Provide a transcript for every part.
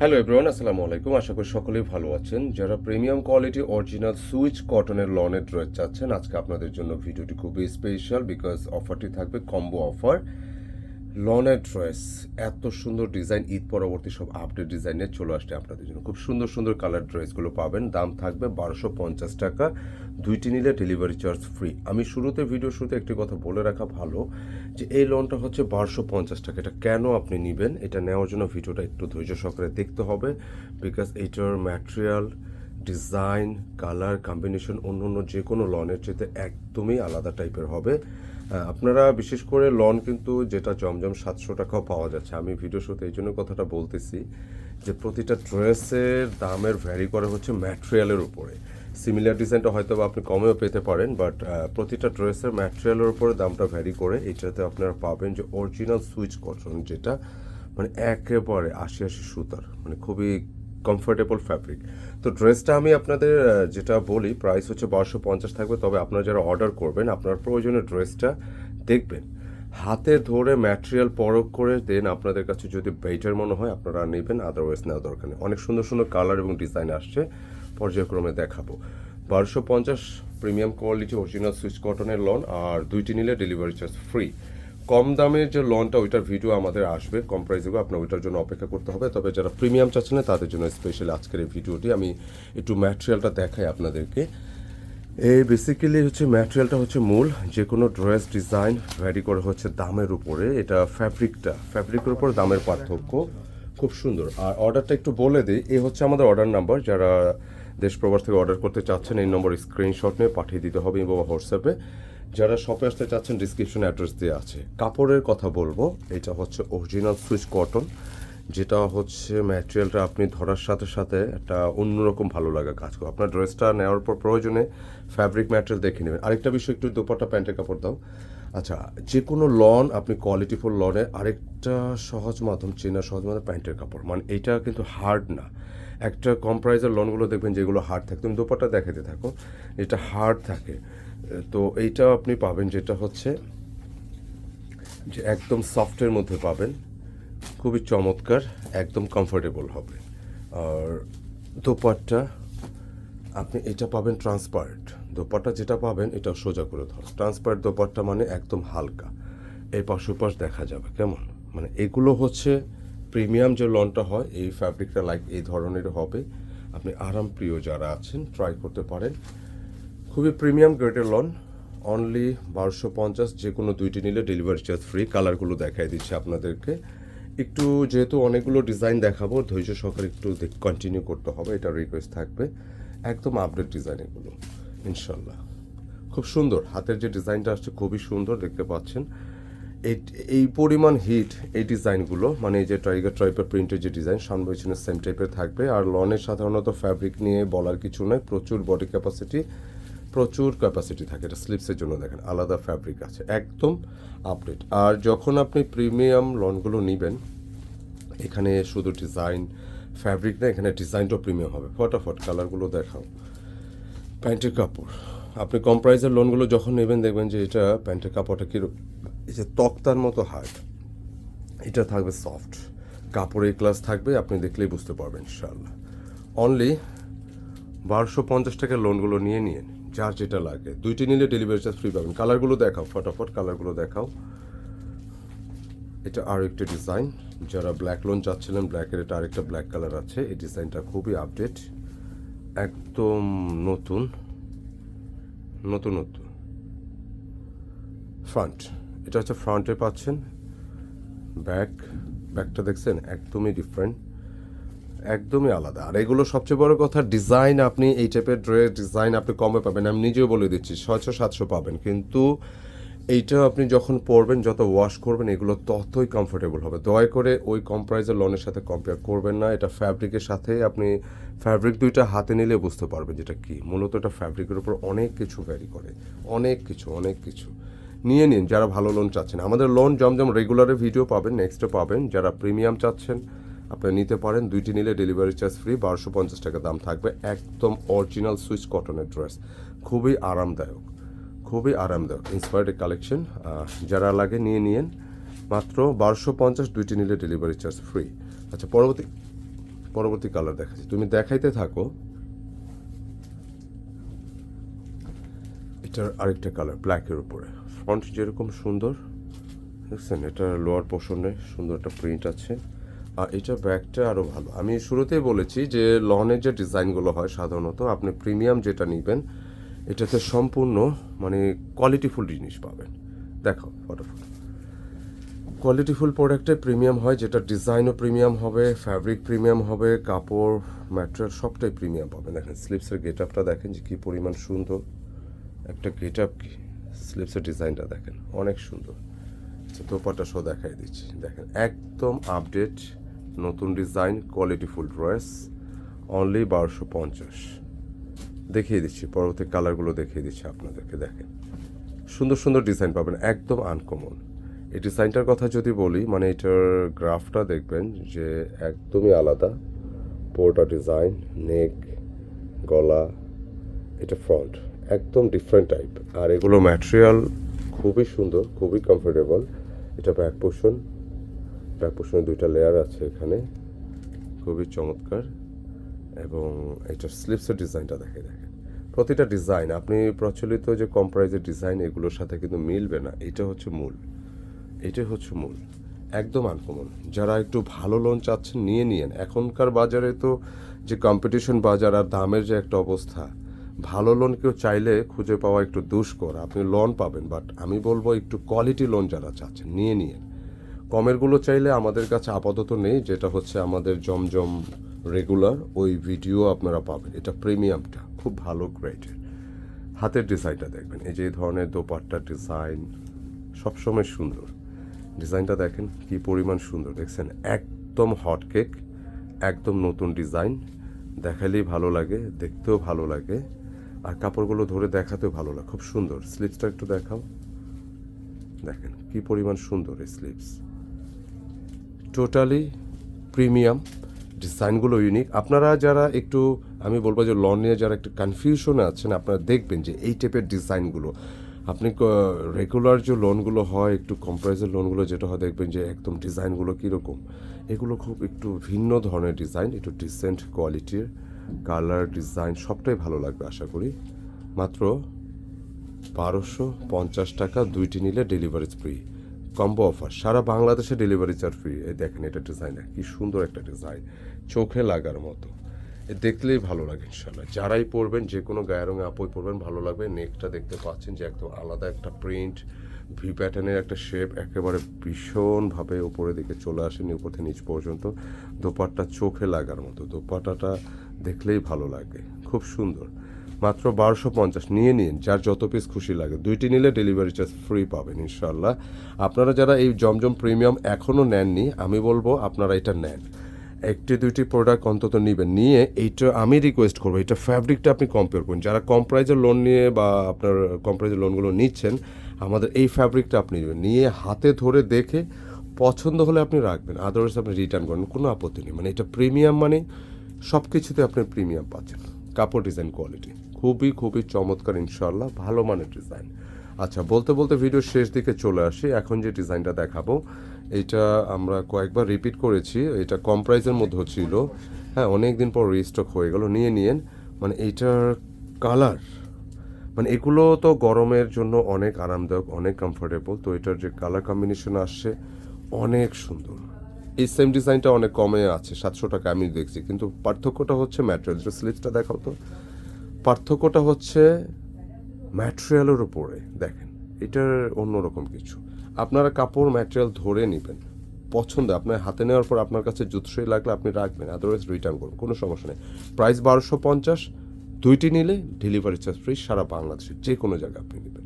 Hello everyone আসসালামু আলাইকুম আশা করি সকলেই ভালো আছেন। যারা প্রিমিয়াম কোয়ালিটি অরিজিনাল সুইচ কটনের লনের ড্রেস চাচ্ছেন, আজকে আপনাদের জন্য ভিডিওটি খুবই স্পেশাল বিকজ অফারটি থাকবে কম্বো অফার লনের ড্রেস এত সুন্দর ডিজাইন, ঈদ পরবর্তী সব আপডেট ডিজাইন চলে আসছে আপনাদের জন্য। খুব সুন্দর সুন্দর কালার ড্রেসগুলো পাবেন। দাম থাকবে বারোশো পঞ্চাশ টাকা। দুইটি নিলে ডেলিভারি চার্জ ফ্রি আমি শুরুতে ভিডিও শুরুতে একটি কথা বলে রাখা ভালো, যে এই লোনটা হচ্ছে বারোশো পঞ্চাশ টাকা। এটা কেন আপনি নেবেন? এটা নেওয়ার জন্য ভিডিওটা একটু ধৈর্য সহকারে দেখতে হবে বিকজ এইটার ম্যাটেরিয়াল ডিজাইন, কালার কম্বিনেশন অন্য অন্য যে কোনো লনের চেয়ে একদমই আলাদা টাইপের হবে। আপনারা বিশেষ করে লন কিন্তু যেটা জমজম সাতশো টাকাও পাওয়া যাচ্ছে। আমি ভিডিও শুতে এই জন্য কথাটা বলতেছি যে প্রতিটা ড্রেসের দামের ভ্যারি করে হচ্ছে ম্যাটেরিয়ালের উপরে। সিমিলার ডিজাইনটা হয়তো আপনি কমেও পেতে পারেন বাট প্রতিটা ড্রেসের ম্যাটেরিয়ালের উপরে দামটা ভ্যারি করে এটাতে আপনারা পাবেন যে অরিজিনাল সুইচ কটন যেটা মানে একেবারে আশি আশি সুতার মানে খুবই কমফোর্টেবল ফ্যাব্রিক তো ড্রেসটা আমি আপনাদের যেটা বলি প্রাইস হচ্ছে বারোশো পঞ্চাশ থাকবে। তবে আপনারা যারা অর্ডার করবেন, আপনার প্রয়োজনীয় ড্রেসটা দেখবেন। হাতে ধরে ম্যাটেরিয়াল পরখ করে দেন আপনাদের কাছে যদি বেটার মনে হয়, আপনারা নেবেন আদারওয়াইজ নেওয়া দরকার নেই। অনেক সুন্দর সুন্দর কালার এবং ডিজাইন আসছে, পর্যায়ক্রমে দেখাবো। বারোশো পঞ্চাশ প্রিমিয়াম কোয়ালিটি অরিজিনাল সুইচ কটনের লন আর দুইটি নিলে ডেলিভারি চার্জ ফ্রি কম দামের যে লনটা ওইটার ভিডিও আমাদের আসবে। কম প্রাইসে আপনার ওইটার জন্য অপেক্ষা করতে হবে। তবে যারা প্রিমিয়াম চাচ্ছেন তাদের জন্য স্পেশালি আজকের এই ভিডিওটি আমি একটু ম্যাটেরিয়ালটা দেখাই আপনাদেরকে। এই বেসিক্যালি হচ্ছে ম্যাটেরিয়ালটা হচ্ছে মূল। যে কোনো ড্রেস ডিজাইন ভ্যারি করে হচ্ছে দামের উপরে। এটা ফ্যাব্রিকটা ফ্যাব্রিকের উপর দামের পার্থক্য খুব সুন্দর। আর অর্ডারটা একটু বলে দিই। এই হচ্ছে আমাদের অর্ডার নাম্বার যারা দেশ প্রবাস থেকে অর্ডার করতে চাচ্ছেন, এই নম্বর স্ক্রিনশট নিয়ে পাঠিয়ে দিতে হবে, বা হোয়াটসঅ্যাপে যারা শপে আসতে চাচ্ছেন ডিসক্রিপশন অ্যাড্রেস দিয়ে আছে। কাপড়ের কথা বলব, এটা হচ্ছে অরিজিনাল সুইচ কটন যেটা হচ্ছে ম্যাটেরিয়ালটা আপনি ধরার সাথে সাথে একটা অন্যরকম ভালো লাগা কাজ করে। আপনার ড্রেসটা নেওয়ার পর প্রয়োজনে ফ্যাব্রিক ম্যাটেরিয়াল দেখে নেবেন। আরেকটা বিষয়, একটু দোপাট্টা প্যান্টের কাপড় দাও। আচ্ছা যে কোনো লন আপনি কোয়ালিটিফুল লনে আরেকটা সহজ মাধ্যম, চেনা সহজ মাধ্যম প্যান্টের কাপড়। মানে এইটা কিন্তু হার্ড না। একটা কম প্রাইজের লনগুলো দেখবেন যেগুলো হার্ড থাকে। তুমি দোপাট্টা দেখাতে থাকো, এটা হার্ড থাকে। তো এইটা আপনি পাবেন, যেটা হচ্ছে যে একদম সফটের মধ্যে পাবেন। খুবই চমৎকার, একদম কমফোর্টেবল হবে। আর দোপাট্টা, আপনি এটা পাবেন ট্রান্সপারেন্ট দোপাট্টা যেটা পাবেন, এটা সোজা করে ধর। ট্রান্সপারেন্ট দোপাট্টা মানে একদম হালকা। এই পাশ ওপাশ দেখা যাবে, কেমন? মানে এগুলো হচ্ছে প্রিমিয়াম যে লনটা হয়, এই ফ্যাব্রিকটা লাইক এই ধরনের হবে। আপনি আরাম প্রিয় যারা আছেন ট্রাই করতে পারেন। খুবই প্রিমিয়াম গ্রেডের লন অনলি বারোশো পঞ্চাশ যে কোনো দুইটি নিলে ডেলিভারি চার্জ ফ্রি কালারগুলো দেখাই দিচ্ছে আপনাদেরকে। একটু যেহেতু অনেকগুলো ডিজাইন দেখাবো, ধৈর্য সহকারে একটু কন্টিনিউ করতে হবে, এটা রিকোয়েস্ট থাকবে। একদম আপডেট ডিজাইন এগুলো, ইনশাল্লাহ। খুব সুন্দর, হাতের যে ডিজাইনটা আসছে খুবই সুন্দর, দেখতে পাচ্ছেন। এই এই পরিমাণ হিট এই ডিজাইনগুলো মানে এই যে টাইগার টাইপের প্রিন্টের যে ডিজাইন সামনে সেম টাইপের থাকবে। আর লনের সাধারণত ফ্যাব্রিক নিয়ে বলার কিছু নয় প্রচুর বডি ক্যাপাসিটি প্রচুর ক্যাপাসিটি থাকে, এটা স্লিপসের জন্য দেখেন, আলাদা ফ্যাব্রিক আছে, একদম আপডেট আর যখন আপনি প্রিমিয়াম লনগুলো নেবেন, এখানে শুধু ডিজাইন ফ্যাব্রিক না, এখানে ডিজাইনটাও প্রিমিয়াম হবে। ফটাফট কালারগুলো দেখাও। প্যান্টের কাপড়, আপনি কম প্রাইসের লোনগুলো যখন নেবেন, দেখবেন যে এটা প্যান্টের কাপড়টা কীরকম এই যে তক্তার মতো হার্ড এটা থাকবে সফট কাপড়ের ক্লাস থাকবে, আপনি দেখলেই বুঝতে পারবেন ইনশাল্লাহ অনলি বারোশো পঞ্চাশ টাকার লোনগুলো নিয়ে নিন। যার যেটা লাগে। দুইটি নিলে ডেলিভারি চার্জ ফ্রি পাবেন। কালারগুলো দেখাও, ফটাফট কালারগুলো দেখাও। এটা আর একটা ডিজাইন যারা ব্ল্যাক লোন চাচ্ছিলেন ব্ল্যাকের এটা আরেকটা ব্ল্যাক কালার আছে। এই ডিজাইনটা খুবই আপডেট একদম নতুন। নতুন নতুন। ফ্রন্ট এটা হচ্ছে ফ্রন্টে পাচ্ছেন। ব্যাক ব্যাকটা দেখছেন? একদমই ডিফারেন্ট একদমই আলাদা। আর এগুলো সবচেয়ে বড় কথা ডিজাইন আপনি, এই টাইপের ড্রেস ডিজাইন আপনি কমে পাবেন। আমি নিজেও বলে দিচ্ছি ছয়শো সাতশো পাবেন। কিন্তু এইটা আপনি যখন পরবেন, যত ওয়াশ করবেন, এগুলো ততই কমফোর্টেবল হবে। দয়া করে ওই কম প্রাইজের লনের সাথে কম্পেয়ার করবেন না। এটা ফ্যাব্রিকের সাথে আপনি ফ্যাব্রিক দুইটা হাতে নিলে বুঝতে পারবেন যেটা কি। মূলত এটা ফ্যাব্রিকের উপর অনেক কিছু ভ্যারি করে। অনেক কিছু অনেক কিছু। নিয়ে নিন, যারা ভালো লোন চাচ্ছেন। আমাদের লোন জমজম রেগুলারে ভিডিও পাবেন নেক্সটে পাবেন। যারা প্রিমিয়াম চাচ্ছেন আপনি নিতে পারেন। দুইটি নিলে ডেলিভারি চার্জ ফ্রি বারোশো পঞ্চাশ টাকা দাম থাকবে। একদম অরিজিনাল সুইচ কটনের ড্রেস খুবই আরামদায়ক। খুবই আরামদায়ক। ইন্সপায়ার্ড কালেকশন যারা লাগে নিয়ে নিন মাত্র বারোশো পঞ্চাশ, দুইটি নিলে ডেলিভারি চার্জ ফ্রি আচ্ছা পরবর্তী পরবর্তী কালার দেখাচ্ছি। তুমি দেখাইতে থাকো। এটার আরেকটা কালার ব্ল্যাকের উপরে। ফ্রন্ট যেরকম সুন্দর, দেখছেন? এটা লোয়ার পোর্শনে সুন্দর একটা প্রিন্ট আছে। আর এটা ব্যাগটা আরও ভালো। আমি শুরুতেই বলেছি যে লনের যে ডিজাইনগুলো হয় সাধারণত, আপনি প্রিমিয়াম যেটা নেবেন, এটাতে সম্পূর্ণ মানে কোয়ালিটিফুল জিনিস পাবেন। দেখো, ফটোফট। কোয়ালিটিফুল প্রোডাক্টে প্রিমিয়াম হয়, যেটা ডিজাইনও প্রিমিয়াম হবে ফ্যাব্রিক প্রিমিয়াম হবে, কাপড় ম্যাটেরিয়াল সবটাই প্রিমিয়াম পাবেন। দেখেন স্লিপসের গেট আপটা দেখেন যে কী পরিমাণ সুন্দর। একটা গেট আপ কি স্লিপসের ডিজাইনটা দেখেন, অনেক সুন্দর। আচ্ছা দোপাটা শো দেখাই দিচ্ছি। দেখেন, একদম আপডেট নতুন ডিজাইন কোয়ালিটিফুল ড্রেস অনলি বারোশো পঞ্চাশ। দেখিয়ে দিচ্ছি, পরবর্তী কালারগুলো দেখিয়ে দিচ্ছি আপনাদেরকে, দেখেন। সুন্দর সুন্দর ডিজাইন পাবেন, একদম আনকমন এই ডিজাইনটার কথা যদি বলি মানে এটার গ্রাফটা দেখবেন যে একদমই আলাদা। পোর্টা ডিজাইন নেক গলা, এটা ফ্রন্ট একদম ডিফারেন্ট টাইপ আর এগুলো ম্যাটেরিয়াল খুবই সুন্দর, খুবই কমফোর্টেবল এটা ব্যাক পোর্শন ব্যাক পোর্শনে দুইটা লেয়ার আছে এখানে। খুবই চমৎকার। এবং এটা স্লিপসের ডিজাইনটা দেখে দেখেন প্রতিটা ডিজাইন আপনি প্রচলিত যে কম প্রাইজের ডিজাইন এগুলোর সাথে কিন্তু মিলবে না। এটা হচ্ছে মূল। এটাই হচ্ছে মূল। একদম আনকমন যারা একটু ভালো লোন চাচ্ছেন, নিয়ে নিয়েন। এখনকার বাজারে তো যে কম্পিটিশন বাজার আর দামের যে একটা অবস্থা, ভালো লোন কেউ চাইলে খুঁজে পাওয়া একটু দুষ্কর। আপনি লোন পাবেন বাট আমি বলব একটু কোয়ালিটি লোন যারা চাচ্ছেন, নিয়ে নিয়েন। কমেরগুলো চাইলে আমাদের কাছে আপাতত নেই, যেটা হচ্ছে আমাদের জমজম রেগুলার। ওই ভিডিও আপনারা পাবেন। এটা প্রিমিয়ামটা, খুব ভালো গ্রেডের হাতের ডিজাইনটা দেখবেন। এই যে ধরনের দোপাট্টার ডিজাইন, সবসময় সুন্দর। ডিজাইনটা দেখেন কি পরিমাণ সুন্দর। দেখছেন? একদম হট কেক, একদম নতুন ডিজাইন। দেখালেই ভালো লাগে, দেখতেও ভালো লাগে। আর কাপড়গুলো ধরে দেখাতেও ভালো লাগে। খুব সুন্দর। স্লিপসটা একটু দেখাও। দেখেন কি পরিমাণ সুন্দর এই স্লিপস। টোটালি প্রিমিয়াম ডিজাইনগুলো ইউনিক আপনারা যারা একটু, আমি বলব যে লন নিয়ে যারা একটু কনফিউশনে আছেন, আপনারা দেখবেন যে এই টাইপের ডিজাইনগুলো আপনি রেগুলার যে লোনগুলো হয়, একটু কম্প্রাইজের লোনগুলো যেটা হয়, দেখবেন যে একদম ডিজাইনগুলো কীরকম। এগুলো খুব একটু ভিন্ন ধরনের ডিজাইন একটু ডিসেন্ট কোয়ালিটির কালার ডিজাইন সবটাই ভালো লাগবে, আশা করি। মাত্র বারোশো পঞ্চাশ টাকা দুইটি নিলে ডেলিভারি ফ্রি কম্বো অফার সারা বাংলাদেশে ডেলিভারি চার্জ ফ্রি এই দেখেন এটা ডিজাইন কি সুন্দর একটা ডিজাইন চোখে লাগার মতো। এ দেখলেই ভালো লাগে ইনশাল্লাহ যারাই পরবেন যে কোনো গায়ের রঙে আপই পরবেন, ভালো লাগবে। নেকটা দেখতে পাচ্ছেন যে একদম আলাদা একটা প্রিন্ট ভি প্যাটার্নের একটা শেপ একেবারে ভীষণভাবে উপরের দিকে চলে আসেনি উপর থেকে নিচ পর্যন্ত। দোপাট্টা চোখে লাগার মতো। দোপাট্টাটা দেখলেই ভালো লাগে। খুব সুন্দর। মাত্র বারোশো পঞ্চাশ। নিয়ে নিন, যার যত পিস খুশি লাগে। দুইটি নিলে ডেলিভারি চার্জ ফ্রি পাবেন ইনশাল্লাহ আপনারা যারা এই জমজম প্রিমিয়াম এখনও নেননি, আমি বলব আপনারা এটা নেন। একটি দুইটি প্রোডাক্ট অন্তত নেবেন। নিয়ে এইটা আমি রিকোয়েস্ট করব এটা ফ্যাব্রিকটা আপনি কম্পেয়ার করুন। যারা কম প্রাইজের লোন নিয়ে বা আপনার কম প্রাইজের লোনগুলো নিচ্ছেন, আমাদের এই ফ্যাব্রিকটা আপনি নেবেন। নিয়ে হাতে ধরে দেখে পছন্দ হলে আপনি রাখবেন আদারওয়াইজ আপনি রিটার্ন করেন, কোনো আপত্তি নেই। মানে এটা প্রিমিয়াম মানে সব কিছুতে আপনি প্রিমিয়াম পাচ্ছেন। কাপড় ডিজাইন কোয়ালিটি খুবই খুবই চমৎকার ইনশাল্লাহ ভালো মানের ডিজাইন আচ্ছা বলতে বলতে ভিডিও শেষ দিকে চলে আসি। এখন যে ডিজাইনটা দেখাবো, এটা আমরা কয়েকবার রিপিট করেছি। এটা কম প্রাইসের মধ্যে ছিল। হ্যাঁ অনেক দিন পর রিস্টক হয়ে গেল। নিয়ে নিয়েন। মানে এইটার কালার মানে এগুলো তো গরমের জন্য অনেক আরামদায়ক, অনেক কমফোর্টেবল তো এটার যে কালার কম্বিনেশন আসছে, অনেক সুন্দর। এই সেম ডিজাইনটা অনেক কমে আছে, সাতশো টাকা আমি দেখছি। কিন্তু পার্থক্যটা হচ্ছে ম্যাটেরিয়াল যে স্লিপসটা দেখাও তো। পার্থক্যটা হচ্ছে ম্যাটেরিয়ালের উপরে, দেখেন, এটার অন্যরকম কিছু। আপনারা কাপড় ম্যাটেরিয়াল ধরে নেবেন, পছন্দ, আপনার হাতে নেওয়ার পর আপনার কাছে জুতসই লাগলে আপনি রাখবেন আদারওয়াইজ রিটার্ন করুন, কোনো সমস্যা নেই। প্রাইস বারোশো পঞ্চাশ, দুইটি নিলে ডেলিভারি চার্জ ফ্রি সারা বাংলাদেশে যে কোনো জায়গায় আপনি নেবেন।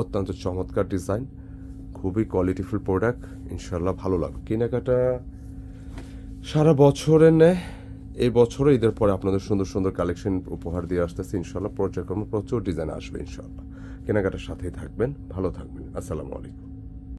অত্যন্ত চমৎকার ডিজাইন খুবই কোয়ালিটিফুল প্রোডাক্ট ইনশাল্লাহ ভালো লাগবে। কেনাকাটা সারা বছরের নেয় এই বছরও ঈদের পরে আপনাদের সুন্দর সুন্দর কালেকশন উপহার দিয়ে আসতেছে ইনশাল্লাহ পর্যায়ক্রমে প্রচুর ডিজাইন আসবে ইনশাল্লাহ কেনাকাটার সাথেই থাকবেন, ভালো থাকবেন। আসসালামু আলাইকুম।